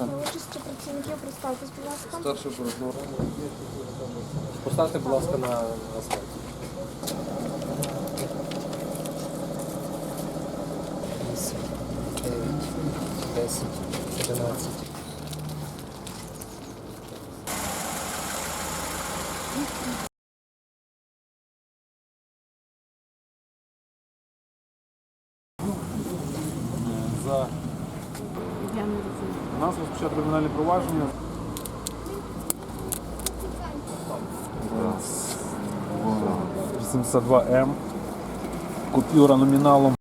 За участю працівників представтесь, будь ласка. Старший оператор. Поставте, будь ласка, на асфальт. Вісім, дев'ять, десять, одинадцять. За у нас розпочато кримінальне провадження. Раз, два, 82М. Купюра номіналом.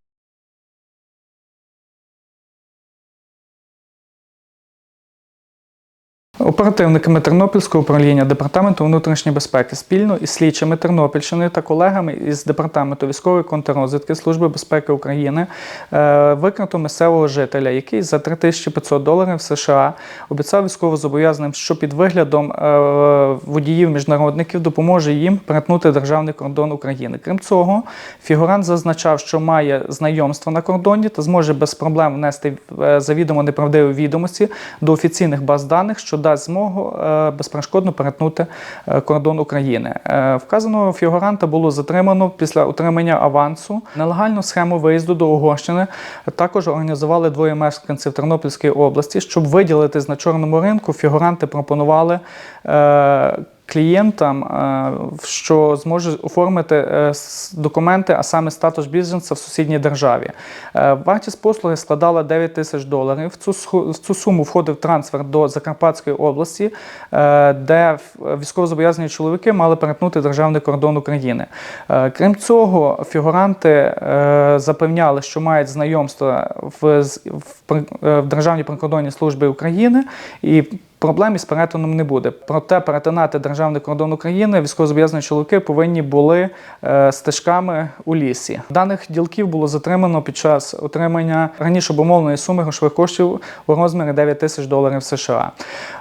Оперативниками Тернопільського управління Департаменту внутрішньої безпеки спільно із слідчими Тернопільщини та колегами із Департаменту військової контррозвідки Служби безпеки України е, викрито місцевого жителя, який за 3500 доларів США обіцяв військовозобов'язаним, що під виглядом е, водіїв-міжнародників допоможе їм перетнути державний кордон України. Крім цього, фігурант зазначав, що має знайомство на кордоні та зможе без проблем внести е, завідомо неправдиві відомості до офіційних баз даних, що дасть змогу е, безперешкодно перетнути е, кордон України. Е, Вказаного фігуранта було затримано після отримання авансу. Нелегальну схему виїзду до Угорщини також організували двоє мешканців Тернопільської області. Щоб виділитись на чорному ринку, фігуранти пропонували. Клієнтам, е, що зможе оформити е, документи, а саме статус біженця в сусідній державі. Е, Вартість послуги складала 9 тисяч доларів. В цю, суму входив трансфер до Закарпатської області, де військовозобов'язані чоловіки мали перетнути державний кордон України. Крім цього, фігуранти запевняли, що мають знайомство в Державній прикордонній службі України і Проблем із перетином не буде. Проте перетинати державний кордон України військовозобов'язані чоловіки повинні були е, стежками у лісі. Даних ділків було затримано під час отримання раніше обумовленої суми грошових коштів у розмірі 9 тисяч доларів США.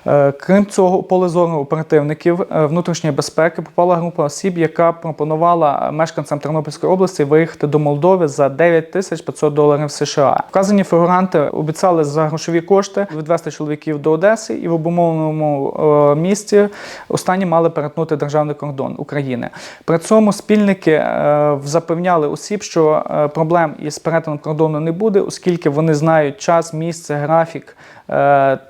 Е, крім цього, у поле зору оперативників е, внутрішньої безпеки попала група осіб, яка пропонувала мешканцям Тернопільської області виїхати до Молдови за 9 тисяч 500 доларів США. Вказані фігуранти обіцяли за грошові кошти відвести чоловіків до Одеси і в обумовленому е, місті останні мали перетнути державний кордон України. При цьому спільники е, запевняли осіб, що е, проблем із перетином кордону не буде, оскільки вони знають час, місце, графік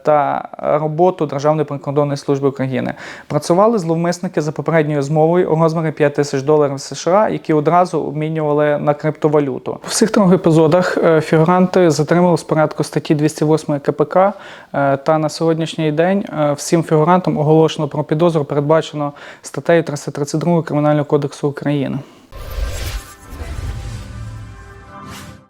та роботу Державної прикордонної служби України. Працювали зловмисники за попередньою змовою у розмірі 5 тисяч доларів США, які одразу обмінювали на криптовалюту. У всіх трьох епізодах фігуранти затримали з порядку статті 208 КПК. Та на сьогоднішній день е, всім фігурантам оголошено про підозру, передбачено статтею 332 Кримінального кодексу України.